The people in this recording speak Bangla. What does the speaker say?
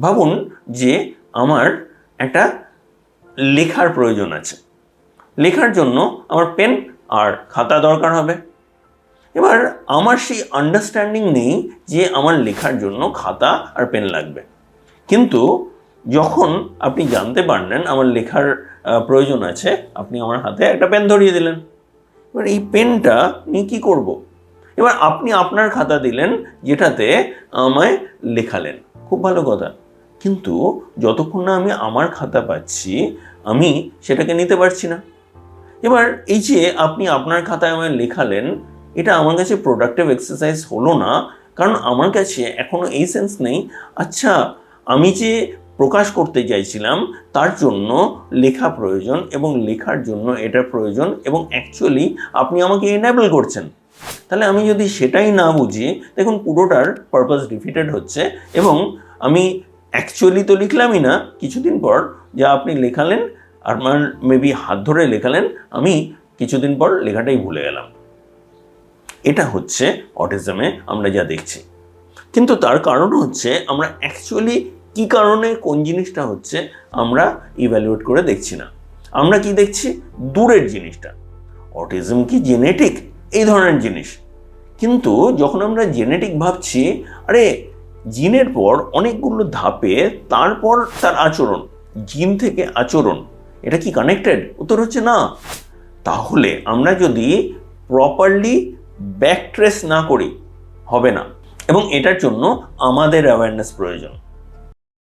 ভাবুন যে আমার একটা লেখার প্রয়োজন আছে। লেখার জন্য আমার পেন আর খাতা দরকার হবে। এবার আমার সেই আন্ডারস্ট্যান্ডিং নেই যে আমার লেখার জন্য খাতা আর পেন লাগবে। কিন্তু যখন আপনি জানতে পারলেন আমার লেখার প্রয়োজন আছে, আপনি আমার হাতে একটা পেন ধরিয়ে দিলেন। এবার এই পেনটা নিয়ে কী করব? এবার আপনি আপনার খাতা দিলেন যেটাতে আমায় লেখালেন। খুব ভালো কথা। কিন্তু যতক্ষণ না আমি আমার খাতা পাচ্ছি, আমি সেটাকে নিতে পারছি না। এবার এই যে আপনি আপনার খাতায় আমায় লেখালেন, এটা আমার কাছে প্রোডাক্টিভ এক্সারসাইজ হলো না, কারণ আমার কাছে এখনও এই সেন্স নেই। আচ্ছা আমি যে প্রকাশ করতে চাইছিলাম, তার জন্য লেখা প্রয়োজন এবং লেখার জন্য এটা প্রয়োজন এবং অ্যাকচুয়ালি আপনি আমাকে এনেবল করছেন। তাহলে আমি যদি সেটাই না বুঝি, দেখুন পুরোটার পারপাস ডিফিটেড হচ্ছে এবং আমি অ্যাকচুয়ালি তো লিখলামই না, কিছুদিন পর যা আপনি লেখালেন আমার মেবি হাত ধরে লেখালেন, আমি কিছুদিন পর লেখাটাই ভুলে গেলাম। এটা হচ্ছে অটিজমে আমরা যা দেখছি। কিন্তু তার কারণ হচ্ছে আমরা অ্যাকচুয়ালি কি কারণে কোন জিনিসটা হচ্ছে আমরা ইভ্যালুয়েট করে দেখছি না। আমরা কি দেখছি? দূরের জিনিসটা। অটিজম কি জেনেটিক এই ধরনের জিনিস। কিন্তু যখন আমরা জেনেটিক ভাবছি, আরে জিনের পর অনেকগুলো ধাপে তারপর তার আচরণ, জিন থেকে আচরণ। এটা কি কানেক্টেড উত্তর হচ্ছে না। তাহলে আমরা যদি প্রপারলি ব্যাকট্রেস না করি, হবে না। এবং এটার জন্য আমাদের অ্যাওয়ারনেস প্রয়োজন।